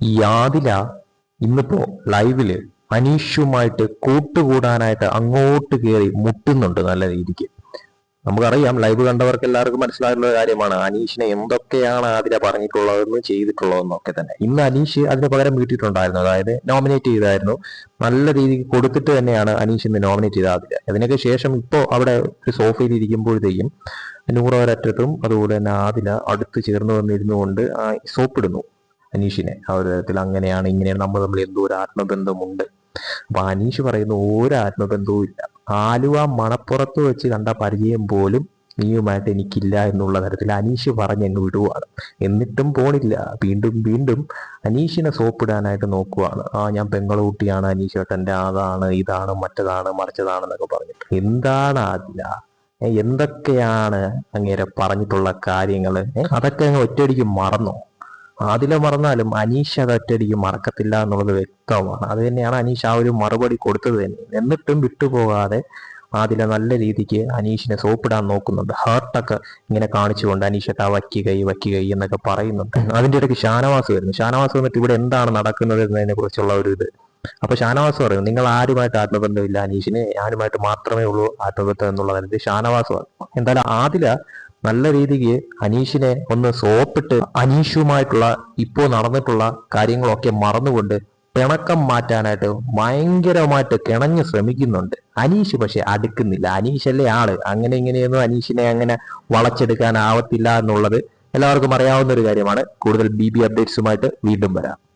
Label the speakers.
Speaker 1: ഈ ആദില ഇന്നിപ്പോ ലൈവിൽ അനീഷുമായിട്ട് കൂട്ടുകൂടാനായിട്ട് അങ്ങോട്ട് കയറി മുട്ടുന്നുണ്ട് നല്ല രീതിക്ക്. നമുക്കറിയാം ലൈവ് കണ്ടവർക്ക് എല്ലാവർക്കും മനസ്സിലായിട്ടുള്ള കാര്യമാണ്. അനീഷിനെ എന്തൊക്കെയാണ് ആദില പറഞ്ഞിട്ടുള്ളതെന്ന് ചെയ്തിട്ടുള്ളതെന്നൊക്കെ തന്നെ. ഇന്ന് അനീഷ് അതിന് പകരം വീട്ടിട്ടുണ്ടായിരുന്നു. അതായത് നോമിനേറ്റ് ചെയ്തായിരുന്നു. നല്ല രീതിക്ക് കൊടുത്തിട്ട് തന്നെയാണ് അനീഷ് ഇന്ന് നോമിനേറ്റ് ചെയ്ത ആദില. അതിനൊക്കെ ശേഷം ഇപ്പോൾ അവിടെ ഒരു സോഫയിൽ ഇരിക്കുമ്പോഴത്തേക്കും നൂറ് ഒരറ്റത്തും അതുപോലെ തന്നെ ആദില അടുത്ത് ചേർന്ന് വന്നിരുന്നു കൊണ്ട് സോപ്പിടുന്നു. അനീഷിനെ. ആ ഒരു തരത്തിൽ അങ്ങനെയാണ് ഇങ്ങനെയാണ് നമ്മൾ തമ്മിൽ എന്തോ ഒരു ആത്മബന്ധമുണ്ട്. അപ്പൊ അനീഷ് പറയുന്ന ഒരു ആത്മബന്ധവും ഇല്ല. ആലുവ മണപ്പുറത്ത് വെച്ച് കണ്ട പരിചയം പോലും നീയുമായിട്ട് എനിക്കില്ല എന്നുള്ള തരത്തിൽ അനീഷ് പറഞ്ഞ് എന്നെ വിടുവാണ്. എന്നിട്ടും പോണില്ല. വീണ്ടും വീണ്ടും അനീഷിനെ സോപ്പിടാനായിട്ട് നോക്കുവാണ്. ആ ഞാൻ പെങ്ങളൂട്ടിയാണ് അനീഷ് ഏട്ടന്റെ അതാണ് ഇതാണ് മറ്റതാണ് മറിച്ചതാണെന്നൊക്കെ പറഞ്ഞിട്ട് എന്താണ് അതില്ല എന്തൊക്കെയാണ് അങ്ങേരെ പറഞ്ഞിട്ടുള്ള കാര്യങ്ങൾ അതൊക്കെ അങ്ങ് ഒറ്റയടിക്ക് മറന്നോ? അതിലെ മറന്നാലും അനീഷ് അത് ഒറ്റയടിക്ക് മറക്കത്തില്ല എന്നുള്ളത് വ്യക്തമാണ്. അത് തന്നെയാണ് അനീഷ് ആ ഒരു മറുപടി കൊടുത്തത് തന്നെ. എന്നിട്ടും വിട്ടുപോകാതെ ആദില നല്ല രീതിക്ക് അനീഷിനെ സോപ്പിടാൻ നോക്കുന്നുണ്ട്. ഹാർട്ടൊക്കെ ഇങ്ങനെ കാണിച്ചുകൊണ്ട് അനീഷട്ട് ആ വക്കി കൈ വക്കി കൈ എന്നൊക്കെ പറയുന്നുണ്ട്. അതിന്റെ ഇടയ്ക്ക് ഷാനവാസ് വരുന്നു. ഷാനവാസ് വന്നിട്ട് ഇവിടെ എന്താണ് നടക്കുന്നത് എന്നതിനെ കുറിച്ചുള്ള ഒരു ഇത്. അപ്പൊ ഷാനവാസ് പറയുന്നു നിങ്ങൾ ആരുമായിട്ട് ആത്മബന്ധമില്ല അനീഷിന് ആരുമായിട്ട് മാത്രമേ ഉള്ളൂ ആത്മബന്ധം എന്നുള്ള തരത്തിൽ ഷാനവാസ് പറഞ്ഞു. എന്തായാലും ആദില നല്ല രീതിക്ക് അനീഷിനെ ഒന്ന് സോപ്പിട്ട് അനീഷുമായിട്ടുള്ള ഇപ്പോൾ നടന്നിട്ടുള്ള കാര്യങ്ങളൊക്കെ മറന്നുകൊണ്ട് പിണക്കം മാറ്റാനായിട്ട് ഭയങ്കരമായിട്ട് കിണഞ്ഞ് ശ്രമിക്കുന്നുണ്ട്. അനീഷ് പക്ഷെ അടുക്കുന്നില്ല. അനീഷല്ലേ ആൾ. അങ്ങനെ ഇങ്ങനെയൊന്നും അനീഷിനെ അങ്ങനെ വളച്ചെടുക്കാൻ ആവത്തില്ല എന്നുള്ളത് എല്ലാവർക്കും അറിയാവുന്ന ഒരു കാര്യമാണ്. കൂടുതൽ ബി ബി അപ്ഡേറ്റ്സുമായിട്ട് വീണ്ടും വരാം.